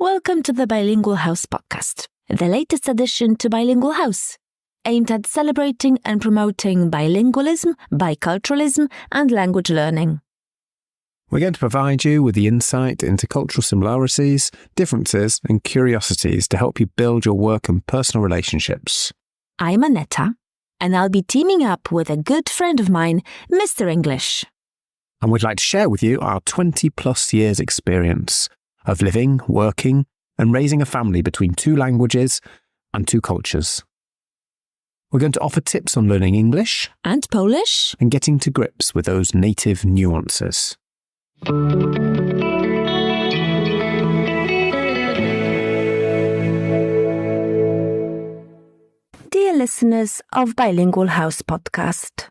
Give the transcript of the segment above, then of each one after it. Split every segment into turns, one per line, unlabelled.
Welcome to the Bilingual House podcast, the latest addition to Bilingual House, aimed at celebrating and promoting bilingualism, biculturalism, and language learning.
We're going to provide you with the insight into cultural similarities, differences, and curiosities to help you build your work and personal relationships.
I'm Anetta, and I'll be teaming up with a good friend of mine, Mr. English.
And we'd like to share with you our 20 plus years experience of living, working, and raising a family between two languages and two cultures. We're going to offer tips on learning English
And Polish?
and getting to grips with those native nuances.
Dear listeners of Bilingual House podcast,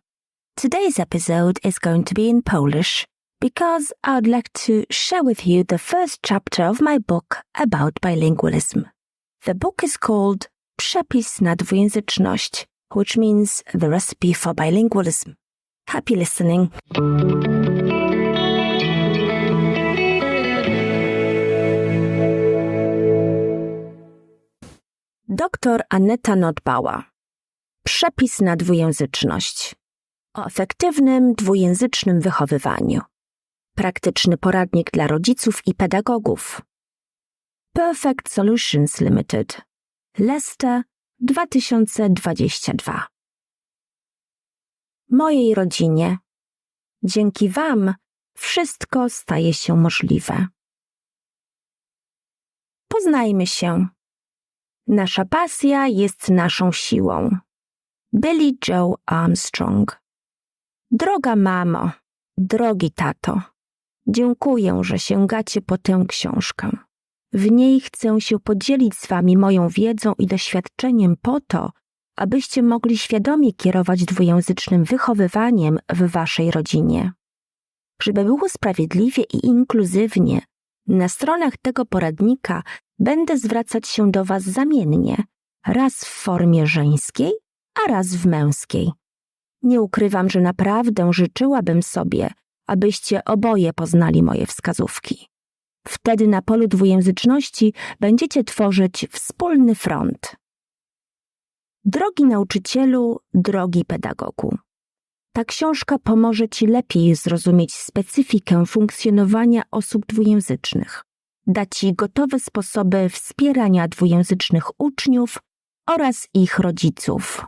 today's episode is going to be in Polish because I'd like to share with you the first chapter of my book about bilingualism. The book is called Przepis na dwujęzyczność, which means the recipe for bilingualism. Happy listening. Doktor Aneta Notbała. Przepis na dwujęzyczność. O efektywnym dwujęzycznym wychowywaniu. Praktyczny poradnik dla rodziców i pedagogów. Perfect Solutions Limited. Leicester 2022. Mojej rodzinie. Dzięki Wam wszystko staje się możliwe. Poznajmy się. Nasza pasja jest naszą siłą. Billy Joe Armstrong. Droga mamo, drogi tato, dziękuję, że sięgacie po tę książkę. W niej chcę się podzielić z wami moją wiedzą i doświadczeniem po to, abyście mogli świadomie kierować dwujęzycznym wychowywaniem w waszej rodzinie. Żeby było sprawiedliwie i inkluzywnie, na stronach tego poradnika będę zwracać się do Was zamiennie, raz w formie żeńskiej, a raz w męskiej. Nie ukrywam, że naprawdę życzyłabym sobie, abyście oboje poznali moje wskazówki. Wtedy na polu dwujęzyczności będziecie tworzyć wspólny front. Drogi nauczycielu, drogi pedagogu. Ta książka pomoże Ci lepiej zrozumieć specyfikę funkcjonowania osób dwujęzycznych da Ci gotowe sposoby wspierania dwujęzycznych uczniów oraz ich rodziców.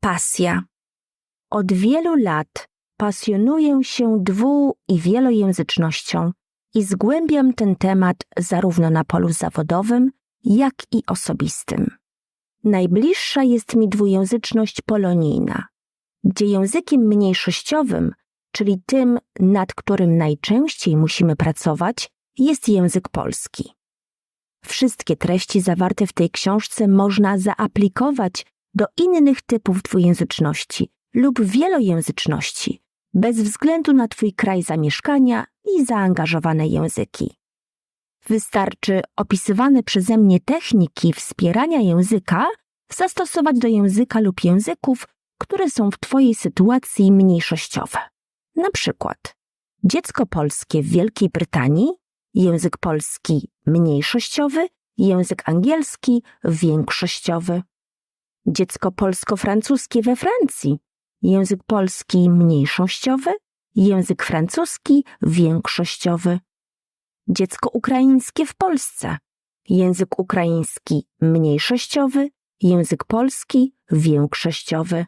Pasja. Od wielu lat pasjonuję się dwu- i wielojęzycznością i zgłębiam ten temat zarówno na polu zawodowym, jak i osobistym. Najbliższa jest mi dwujęzyczność polonijna, gdzie językiem mniejszościowym czyli tym, nad którym najczęściej musimy pracować, jest język polski. Wszystkie treści zawarte w tej książce można zaaplikować do innych typów dwujęzyczności lub wielojęzyczności, bez względu na Twój kraj zamieszkania i zaangażowane języki. Wystarczy opisywane przeze mnie techniki wspierania języka zastosować do języka lub języków, które są w Twojej sytuacji mniejszościowe. Na przykład dziecko polskie w Wielkiej Brytanii, język polski mniejszościowy, język angielski większościowy. Dziecko polsko-francuskie we Francji, język polski mniejszościowy, język francuski większościowy. Dziecko ukraińskie w Polsce, język ukraiński mniejszościowy, język polski większościowy.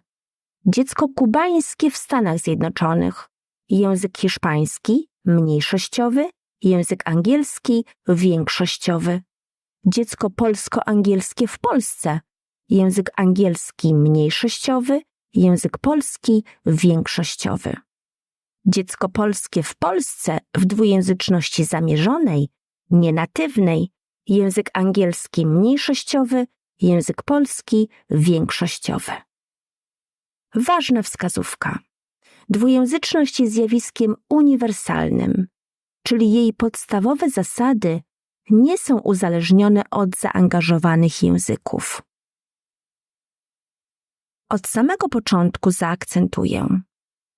Dziecko kubańskie w Stanach Zjednoczonych, język hiszpański mniejszościowy, język angielski większościowy. Dziecko polsko-angielskie w Polsce, język angielski mniejszościowy, język polski większościowy. Dziecko polskie w Polsce w dwujęzyczności zamierzonej, nienatywnej, język angielski mniejszościowy, język polski większościowy. Ważna wskazówka. Dwujęzyczność jest zjawiskiem uniwersalnym, czyli jej podstawowe zasady nie są uzależnione od zaangażowanych języków. Od samego początku zaakcentuję,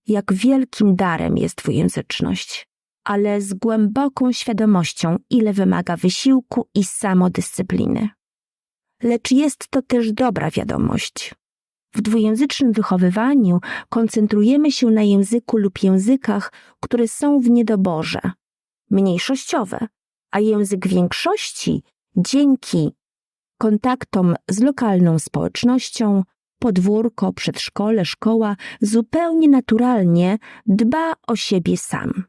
jak wielkim darem jest dwujęzyczność, ale z głęboką świadomością, ile wymaga wysiłku i samodyscypliny. Lecz jest to też dobra wiadomość. W dwujęzycznym wychowywaniu koncentrujemy się na języku lub językach, które są w niedoborze, mniejszościowe, a język większości dzięki kontaktom z lokalną społecznością, podwórko, przedszkole, szkoła zupełnie naturalnie dba o siebie sam.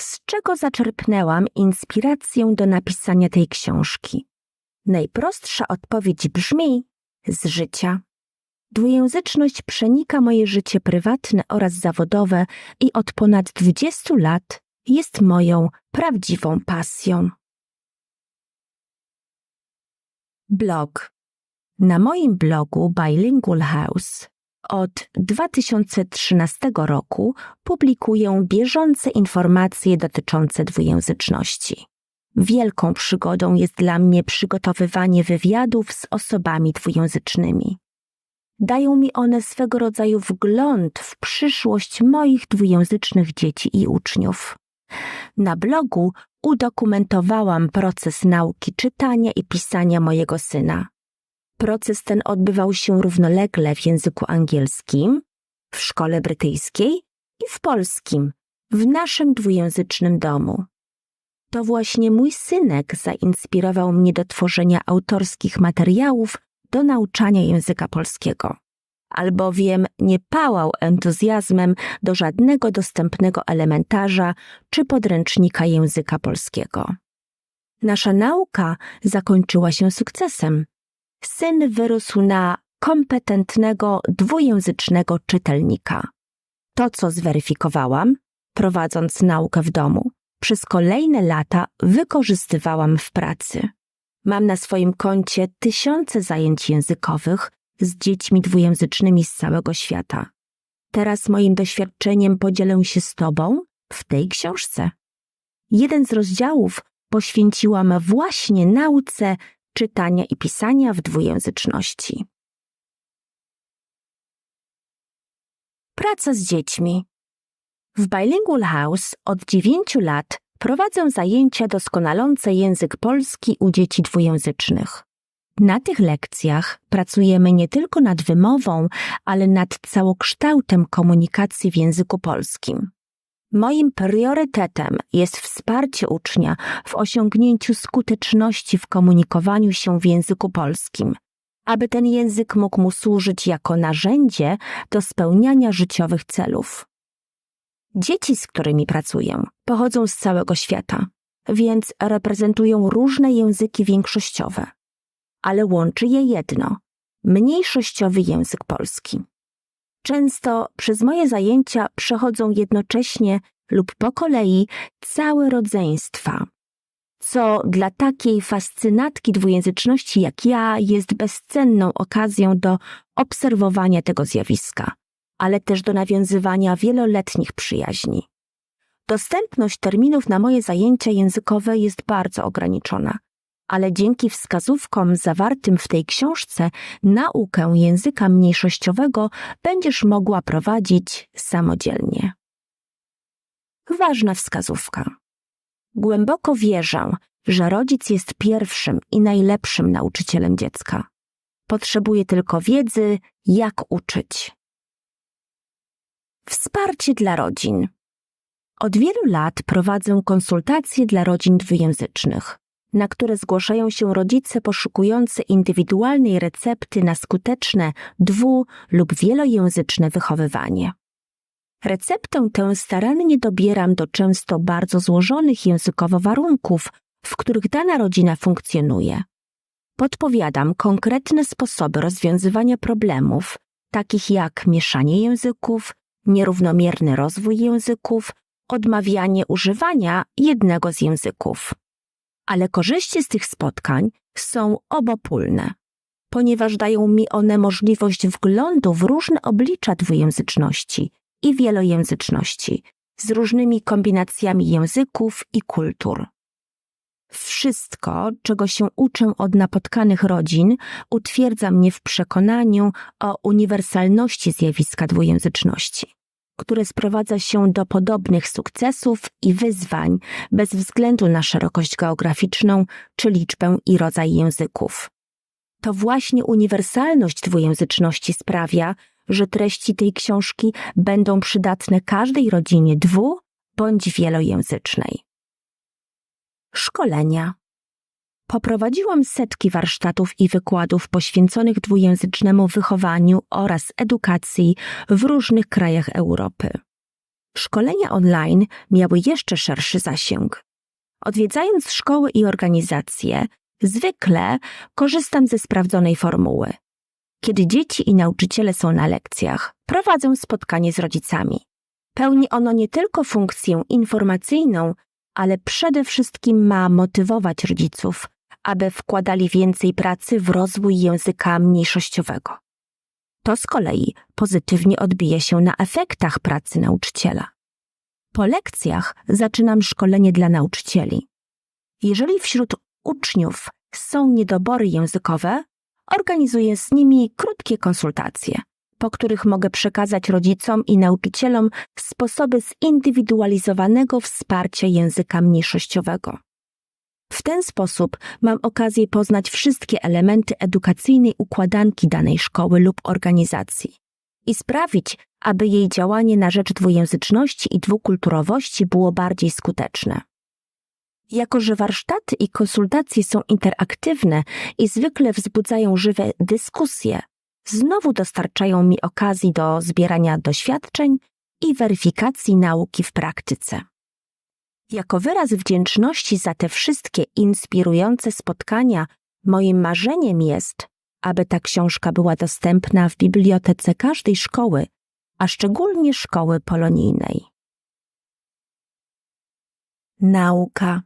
Z czego zaczerpnęłam inspirację do napisania tej książki? Najprostsza odpowiedź brzmi z życia. Dwujęzyczność przenika moje życie prywatne oraz zawodowe i od ponad 20 lat jest moją prawdziwą pasją. Blog. Na moim blogu Bilingual House od 2013 roku publikuję bieżące informacje dotyczące dwujęzyczności. Wielką przygodą jest dla mnie przygotowywanie wywiadów z osobami dwujęzycznymi. Dają mi one swego rodzaju wgląd w przyszłość moich dwujęzycznych dzieci i uczniów. Na blogu udokumentowałam proces nauki czytania i pisania mojego syna. Proces ten odbywał się równolegle w języku angielskim, w szkole brytyjskiej i w polskim, w naszym dwujęzycznym domu. To właśnie mój synek zainspirował mnie do tworzenia autorskich materiałów do nauczania języka polskiego, albowiem nie pałał entuzjazmem do żadnego dostępnego elementarza czy podręcznika języka polskiego. Nasza nauka zakończyła się sukcesem. Syn wyrósł na kompetentnego dwujęzycznego czytelnika. To, co zweryfikowałam, prowadząc naukę w domu, przez kolejne lata wykorzystywałam w pracy. Mam na swoim koncie tysiące zajęć językowych z dziećmi dwujęzycznymi z całego świata. Teraz moim doświadczeniem podzielę się z Tobą w tej książce. Jeden z rozdziałów poświęciłam właśnie nauce czytania i pisania w dwujęzyczności. Praca z dziećmi. W Bilingual House od dziewięciu lat prowadzę zajęcia doskonalące język polski u dzieci dwujęzycznych. Na tych lekcjach pracujemy nie tylko nad wymową, ale nad całokształtem komunikacji w języku polskim. Moim priorytetem jest wsparcie ucznia w osiągnięciu skuteczności w komunikowaniu się w języku polskim, aby ten język mógł mu służyć jako narzędzie do spełniania życiowych celów. Dzieci, z którymi pracuję, pochodzą z całego świata, więc reprezentują różne języki większościowe. Ale łączy je jedno mniejszościowy język polski. Często przez moje zajęcia przechodzą jednocześnie lub po kolei całe rodzeństwa, co dla takiej fascynatki dwujęzyczności jak ja jest bezcenną okazją do obserwowania tego zjawiska ale też do nawiązywania wieloletnich przyjaźni. Dostępność terminów na moje zajęcia językowe jest bardzo ograniczona, ale dzięki wskazówkom zawartym w tej książce naukę języka mniejszościowego będziesz mogła prowadzić samodzielnie. Ważna wskazówka. Głęboko wierzę, że rodzic jest pierwszym i najlepszym nauczycielem dziecka. Potrzebuje tylko wiedzy, jak uczyć. Wsparcie dla rodzin. Od wielu lat prowadzę konsultacje dla rodzin dwujęzycznych, na które zgłaszają się rodzice poszukujący indywidualnej recepty na skuteczne dwu- lub wielojęzyczne wychowywanie. Receptę tę starannie dobieram do często bardzo złożonych językowo warunków, w których dana rodzina funkcjonuje. Podpowiadam konkretne sposoby rozwiązywania problemów, takich jak mieszanie języków, nierównomierny rozwój języków, odmawianie używania jednego z języków. Ale korzyści z tych spotkań są obopólne, ponieważ dają mi one możliwość wglądu w różne oblicza dwujęzyczności i wielojęzyczności z różnymi kombinacjami języków i kultur. Wszystko, czego się uczę od napotkanych rodzin, utwierdza mnie w przekonaniu o uniwersalności zjawiska dwujęzyczności. Które sprowadza się do podobnych sukcesów i wyzwań bez względu na szerokość geograficzną czy liczbę i rodzaj języków. To właśnie uniwersalność dwujęzyczności sprawia, że treści tej książki będą przydatne każdej rodzinie dwu bądź wielojęzycznej. Szkolenia. Poprowadziłam setki warsztatów i wykładów poświęconych dwujęzycznemu wychowaniu oraz edukacji w różnych krajach Europy. Szkolenia online miały jeszcze szerszy zasięg. Odwiedzając szkoły i organizacje, zwykle korzystam ze sprawdzonej formuły. Kiedy dzieci i nauczyciele są na lekcjach, prowadzę spotkanie z rodzicami. Pełni ono nie tylko funkcję informacyjną, ale przede wszystkim ma motywować rodziców, aby wkładali więcej pracy w rozwój języka mniejszościowego. To z kolei pozytywnie odbije się na efektach pracy nauczyciela. Po lekcjach zaczynam szkolenie dla nauczycieli. Jeżeli wśród uczniów są niedobory językowe, organizuję z nimi krótkie konsultacje, po których mogę przekazać rodzicom i nauczycielom sposoby zindywidualizowanego wsparcia języka mniejszościowego. W ten sposób mam okazję poznać wszystkie elementy edukacyjnej układanki danej szkoły lub organizacji i sprawić, aby jej działanie na rzecz dwujęzyczności i dwukulturowości było bardziej skuteczne. Jako, że warsztaty i konsultacje są interaktywne i zwykle wzbudzają żywe dyskusje, znowu dostarczają mi okazji do zbierania doświadczeń i weryfikacji nauki w praktyce. Jako wyraz wdzięczności za te wszystkie inspirujące spotkania, moim marzeniem jest, aby ta książka była dostępna w bibliotece każdej szkoły, a szczególnie szkoły polonijnej. Nauka.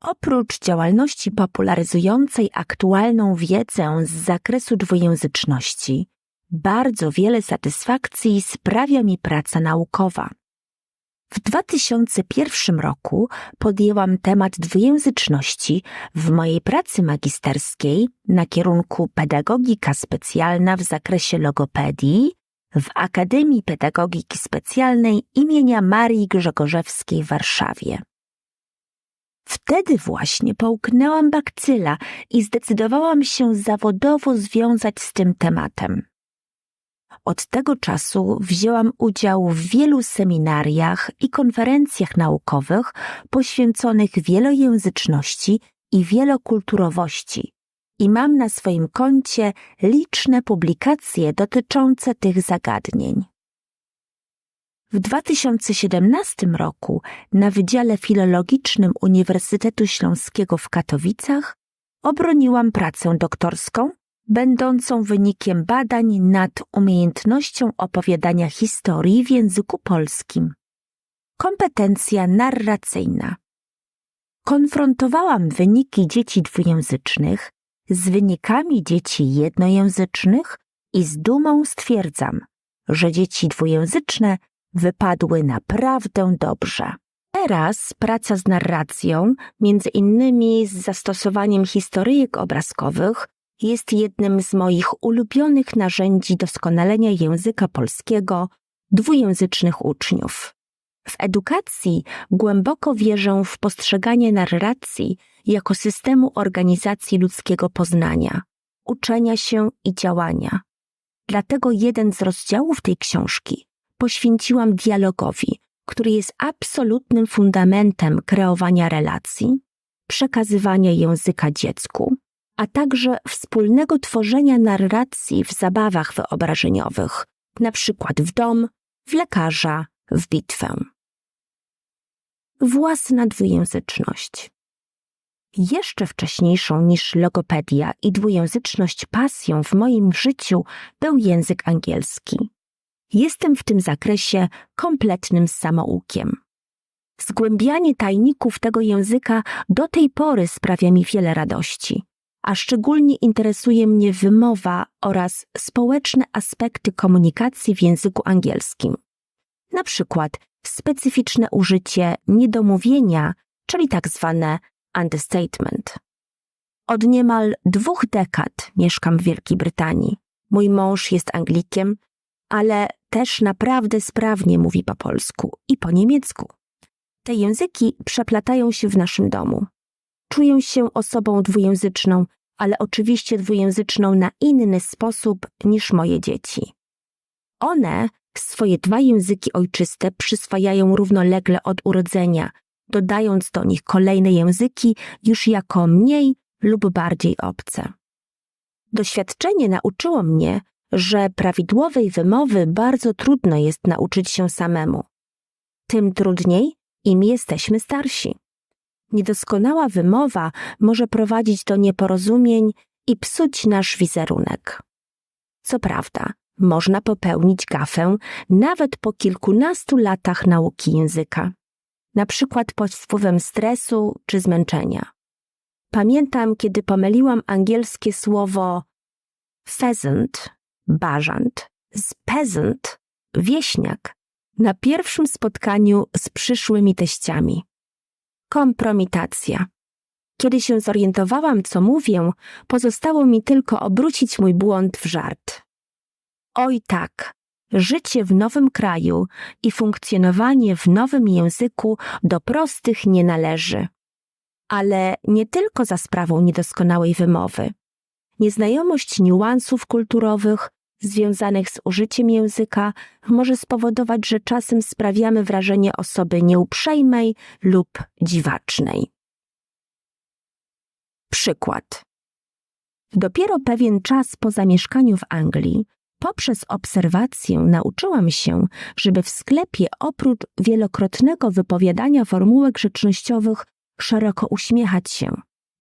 Oprócz działalności popularyzującej aktualną wiedzę z zakresu dwujęzyczności, bardzo wiele satysfakcji sprawia mi praca naukowa. W 2001 roku podjęłam temat dwujęzyczności w mojej pracy magisterskiej na kierunku pedagogika specjalna w zakresie logopedii w Akademii Pedagogiki Specjalnej imienia Marii Grzegorzewskiej w Warszawie. Wtedy właśnie połknęłam bakcyla i zdecydowałam się zawodowo związać z tym tematem. Od tego czasu wzięłam udział w wielu seminariach i konferencjach naukowych poświęconych wielojęzyczności i wielokulturowości i mam na swoim koncie liczne publikacje dotyczące tych zagadnień. W 2017 roku na Wydziale Filologicznym Uniwersytetu Śląskiego w Katowicach obroniłam pracę doktorską będącą wynikiem badań nad umiejętnością opowiadania historii w języku polskim. Kompetencja narracyjna. Konfrontowałam wyniki dzieci dwujęzycznych z wynikami dzieci jednojęzycznych i z dumą stwierdzam, że dzieci dwujęzyczne wypadły naprawdę dobrze. Teraz praca z narracją, między innymi z zastosowaniem historyjek obrazkowych, jest jednym z moich ulubionych narzędzi doskonalenia języka polskiego dwujęzycznych uczniów. W edukacji głęboko wierzę w postrzeganie narracji jako systemu organizacji ludzkiego poznania, uczenia się i działania. Dlatego jeden z rozdziałów tej książki poświęciłam dialogowi, który jest absolutnym fundamentem kreowania relacji, przekazywania języka dziecku, a także wspólnego tworzenia narracji w zabawach wyobrażeniowych, na przykład w dom, w lekarza, w bitwę. Własna dwujęzyczność. Jeszcze wcześniejszą niż logopedia i dwujęzyczność pasją w moim życiu był język angielski. Jestem w tym zakresie kompletnym samoukiem. Zgłębianie tajników tego języka do tej pory sprawia mi wiele radości a szczególnie interesuje mnie wymowa oraz społeczne aspekty komunikacji w języku angielskim. Na przykład specyficzne użycie niedomówienia, czyli tak zwane understatement. Od niemal dwóch dekad mieszkam w Wielkiej Brytanii. Mój mąż jest Anglikiem, ale też naprawdę sprawnie mówi po polsku i po niemiecku. Te języki przeplatają się w naszym domu. Czuję się osobą dwujęzyczną, ale oczywiście dwujęzyczną na inny sposób niż moje dzieci. One swoje dwa języki ojczyste przyswajają równolegle od urodzenia, dodając do nich kolejne języki już jako mniej lub bardziej obce. Doświadczenie nauczyło mnie, że prawidłowej wymowy bardzo trudno jest nauczyć się samemu. Tym trudniej, im jesteśmy starsi. Niedoskonała wymowa może prowadzić do nieporozumień i psuć nasz wizerunek. Co prawda, można popełnić gafę nawet po kilkunastu latach nauki języka, na przykład pod wpływem stresu czy zmęczenia. Pamiętam, kiedy pomyliłam angielskie słowo pheasant, bażant, z peasant, wieśniak, na pierwszym spotkaniu z przyszłymi teściami. Kompromitacja. Kiedy się zorientowałam, co mówię, pozostało mi tylko obrócić mój błąd w żart. Oj tak, życie w nowym kraju i funkcjonowanie w nowym języku do prostych nie należy. Ale nie tylko za sprawą niedoskonałej wymowy. Nieznajomość niuansów kulturowych związanych z użyciem języka może spowodować, że czasem sprawiamy wrażenie osoby nieuprzejmej lub dziwacznej. Przykład. Dopiero pewien czas po zamieszkaniu w Anglii, poprzez obserwację nauczyłam się, żeby w sklepie oprócz wielokrotnego wypowiadania formułek grzecznościowych szeroko uśmiechać się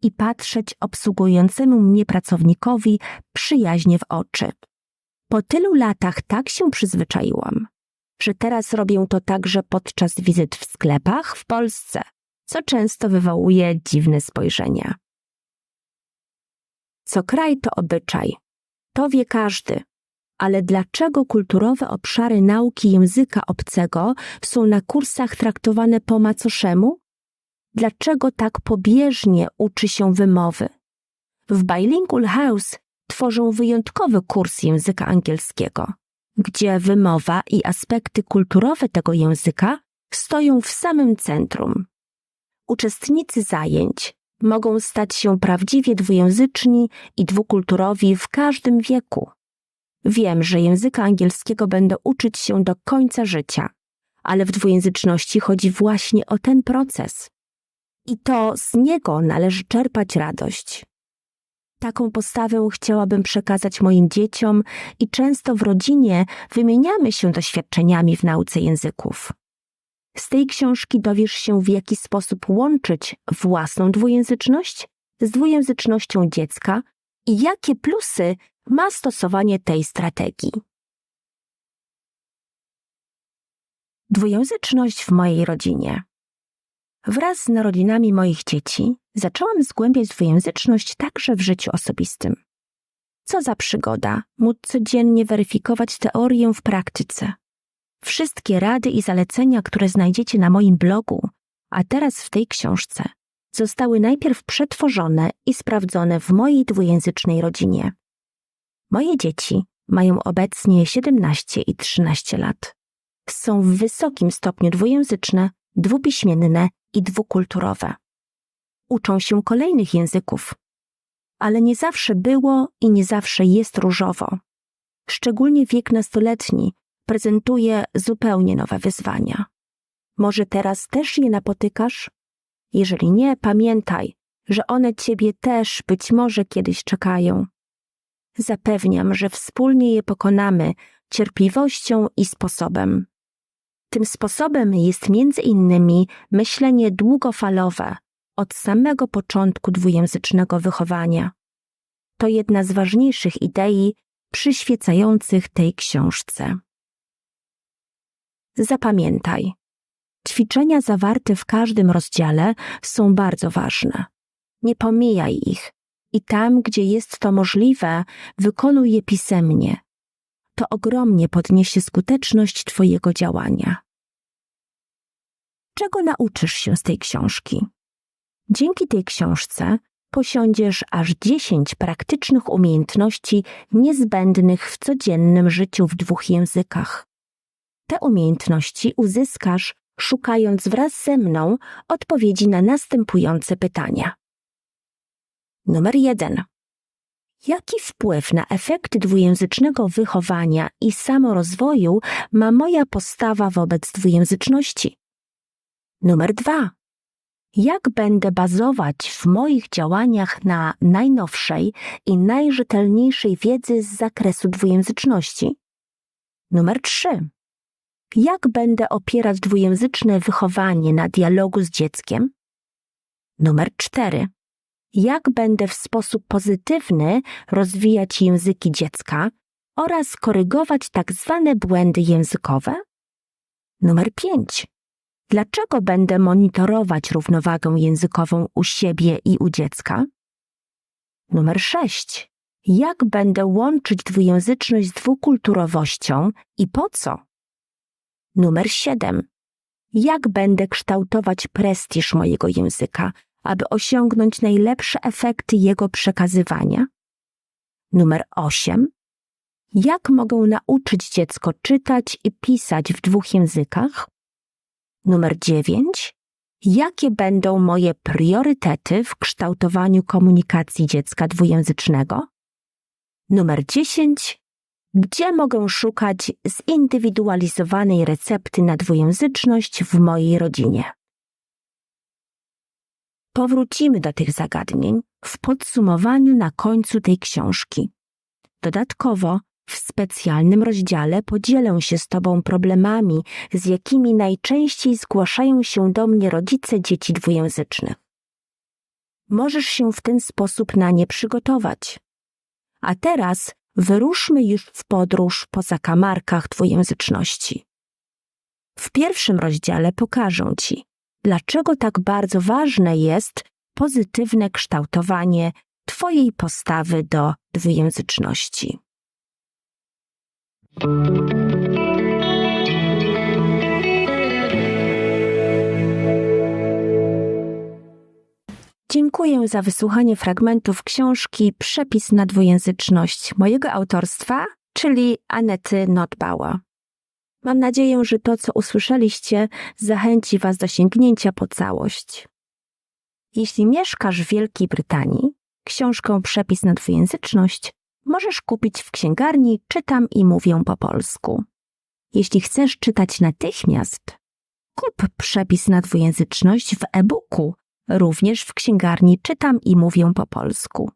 i patrzeć obsługującemu mnie pracownikowi przyjaźnie w oczy. Po tylu latach tak się przyzwyczaiłam, że teraz robię to także podczas wizyt w sklepach w Polsce, co często wywołuje dziwne spojrzenia. Co kraj to obyczaj. To wie każdy. Ale dlaczego kulturowe obszary nauki języka obcego są na kursach traktowane po macoszemu? Dlaczego tak pobieżnie uczy się wymowy? W Bilingual House tworzą wyjątkowy kurs języka angielskiego, gdzie wymowa i aspekty kulturowe tego języka stoją w samym centrum. Uczestnicy zajęć mogą stać się prawdziwie dwujęzyczni i dwukulturowi w każdym wieku. Wiem, że języka angielskiego będę uczyć się do końca życia, ale w dwujęzyczności chodzi właśnie o ten proces. I to z niego należy czerpać radość. Taką postawę chciałabym przekazać moim dzieciom i często w rodzinie wymieniamy się doświadczeniami w nauce języków. Z tej książki dowiesz się, w jaki sposób łączyć własną dwujęzyczność z dwujęzycznością dziecka i jakie plusy ma stosowanie tej strategii. Dwujęzyczność w mojej rodzinie. Wraz z narodzinami moich dzieci zaczęłam zgłębiać dwujęzyczność także w życiu osobistym. Co za przygoda móc codziennie weryfikować teorię w praktyce. Wszystkie rady i zalecenia, które znajdziecie na moim blogu, a teraz w tej książce, zostały najpierw przetworzone i sprawdzone w mojej dwujęzycznej rodzinie. Moje dzieci mają obecnie 17 i 13 lat. Są w wysokim stopniu dwujęzyczne, dwupiśmienne i dwukulturowe. Uczą się kolejnych języków, ale nie zawsze było i nie zawsze jest różowo. Szczególnie wiek nastoletni prezentuje zupełnie nowe wyzwania. Może teraz też je napotykasz? Jeżeli nie, pamiętaj, że one ciebie też być może kiedyś czekają. Zapewniam, że wspólnie je pokonamy cierpliwością i sposobem. Tym sposobem jest między innymi myślenie długofalowe od samego początku dwujęzycznego wychowania. To jedna z ważniejszych idei przyświecających tej książce. Zapamiętaj. Ćwiczenia zawarte w każdym rozdziale są bardzo ważne. Nie pomijaj ich i tam, gdzie jest to możliwe, wykonuj je pisemnie. To ogromnie podniesie skuteczność Twojego działania. Czego nauczysz się z tej książki? Dzięki tej książce posiądziesz aż 10 praktycznych umiejętności niezbędnych w codziennym życiu w dwóch językach. Te umiejętności uzyskasz, szukając wraz ze mną odpowiedzi na następujące pytania. Numer 1. Jaki wpływ na efekty dwujęzycznego wychowania i samorozwoju ma moja postawa wobec dwujęzyczności? Numer 2. Jak będę bazować w moich działaniach na najnowszej i najrzetelniejszej wiedzy z zakresu dwujęzyczności? Numer 3. Jak będę opierać dwujęzyczne wychowanie na dialogu z dzieckiem? Numer 4. Jak będę w sposób pozytywny rozwijać języki dziecka oraz korygować tak zwane błędy językowe? Numer 5. Dlaczego będę monitorować równowagę językową u siebie i u dziecka? Numer 6. Jak będę łączyć dwujęzyczność z dwukulturowością i po co? Numer 7. Jak będę kształtować prestiż mojego języka, aby osiągnąć najlepsze efekty jego przekazywania? Numer 8. Jak mogę nauczyć dziecko czytać i pisać w dwóch językach? Numer 9. Jakie będą moje priorytety w kształtowaniu komunikacji dziecka dwujęzycznego? Numer 10. Gdzie mogę szukać zindywidualizowanej recepty na dwujęzyczność w mojej rodzinie? Powrócimy do tych zagadnień w podsumowaniu na końcu tej książki. Dodatkowo w specjalnym rozdziale podzielę się z Tobą problemami, z jakimi najczęściej zgłaszają się do mnie rodzice dzieci dwujęzycznych. Możesz się w ten sposób na nie przygotować. A teraz wyruszmy już w podróż po zakamarkach dwujęzyczności. W pierwszym rozdziale pokażę Ci, dlaczego tak bardzo ważne jest pozytywne kształtowanie Twojej postawy do dwujęzyczności. Dziękuję za wysłuchanie fragmentów książki Przepis na dwujęzyczność mojego autorstwa, czyli Anety Notbauer. Mam nadzieję, że to, co usłyszeliście, zachęci Was do sięgnięcia po całość. Jeśli mieszkasz w Wielkiej Brytanii, książkę Przepis na dwujęzyczność możesz kupić w księgarni Czytam i mówię po polsku. Jeśli chcesz czytać natychmiast, kup przepis na dwujęzyczność w e-booku, również w księgarni Czytam i mówię po polsku.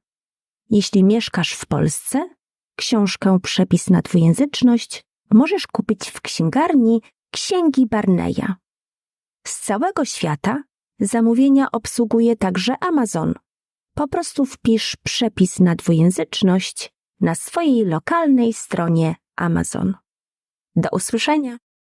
Jeśli mieszkasz w Polsce, książkę Przepis na dwujęzyczność możesz kupić w księgarni Księgi Barneya. Z całego świata zamówienia obsługuje także Amazon. Po prostu wpisz przepis na dwujęzyczność na swojej lokalnej stronie Amazon. Do usłyszenia!